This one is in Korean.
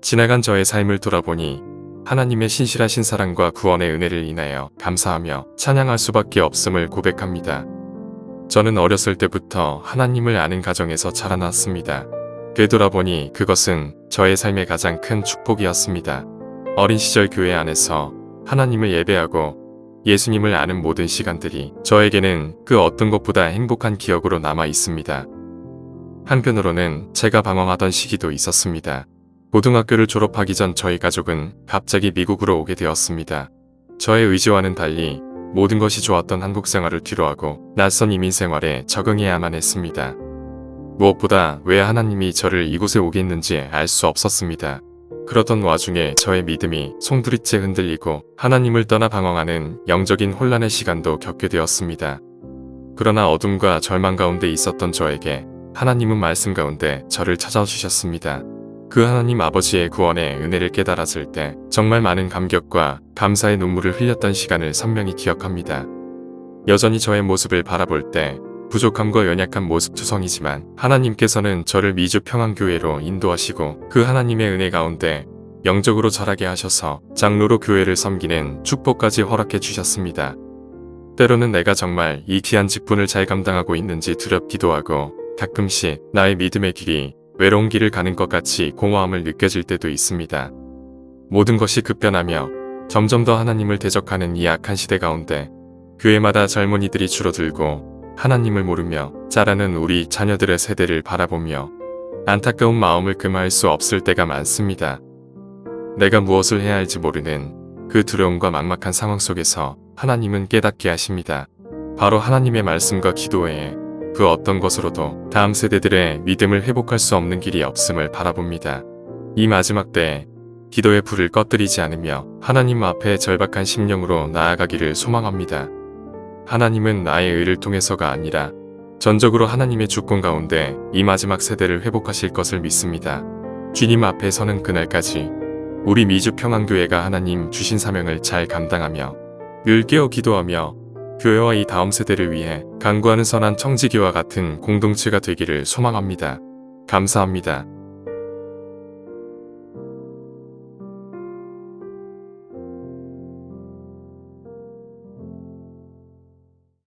지나간 저의 삶을 돌아보니 하나님의 신실하신 사랑과 구원의 은혜를 인하여 감사하며 찬양할 수밖에 없음을 고백합니다. 저는 어렸을 때부터 하나님을 아는 가정에서 자라났습니다. 되돌아보니 그것은 저의 삶의 가장 큰 축복이었습니다. 어린 시절 교회 안에서 하나님을 예배하고 예수님을 아는 모든 시간들이 저에게는 그 어떤 것보다 행복한 기억으로 남아 있습니다. 한편으로는 제가 방황하던 시기도 있었습니다. 고등학교를 졸업하기 전 저희 가족은 갑자기 미국으로 오게 되었습니다. 저의 의지와는 달리 모든 것이 좋았던 한국 생활을 뒤로하고 낯선 이민 생활에 적응해야만 했습니다. 무엇보다 왜 하나님이 저를 이곳에 오게 했는지 알 수 없었습니다. 그러던 와중에 저의 믿음이 송두리째 흔들리고 하나님을 떠나 방황하는 영적인 혼란의 시간도 겪게 되었습니다. 그러나 어둠과 절망 가운데 있었던 저에게 하나님은 말씀 가운데 저를 찾아주셨습니다. 그 하나님 아버지의 구원의 은혜를 깨달았을 때 정말 많은 감격과 감사의 눈물을 흘렸던 시간을 선명히 기억합니다. 여전히 저의 모습을 바라볼 때 부족함과 연약한 모습 투성이지만 하나님께서는 저를 미주 평안교회로 인도하시고 그 하나님의 은혜 가운데 영적으로 자라게 하셔서 장로로 교회를 섬기는 축복까지 허락해 주셨습니다. 때로는 내가 정말 이 귀한 직분을 잘 감당하고 있는지 두렵기도 하고 가끔씩 나의 믿음의 길이 외로운 길을 가는 것 같이 공허함을 느껴질 때도 있습니다. 모든 것이 급변하며 점점 더 하나님을 대적하는 이 악한 시대 가운데 교회마다 젊은이들이 줄어들고 하나님을 모르며 자라는 우리 자녀들의 세대를 바라보며 안타까운 마음을 금할 수 없을 때가 많습니다. 내가 무엇을 해야 할지 모르는 그 두려움과 막막한 상황 속에서 하나님은 깨닫게 하십니다. 바로 하나님의 말씀과 기도 외에 그 어떤 것으로도 다음 세대들의 믿음을 회복할 수 없는 길이 없음을 바라봅니다. 이 마지막 때에 기도의 불을 꺼뜨리지 않으며 하나님 앞에 절박한 심령으로 나아가기를 소망합니다. 하나님은 나의 의를 통해서가 아니라 전적으로 하나님의 주권 가운데 이 마지막 세대를 회복하실 것을 믿습니다. 주님 앞에 서는 그날까지 우리 미주 평안교회가 하나님 주신 사명을 잘 감당하며 늘 깨어 기도하며 교회와 이 다음 세대를 위해 간구하는 선한 청지기와 같은 공동체가 되기를 소망합니다. 감사합니다.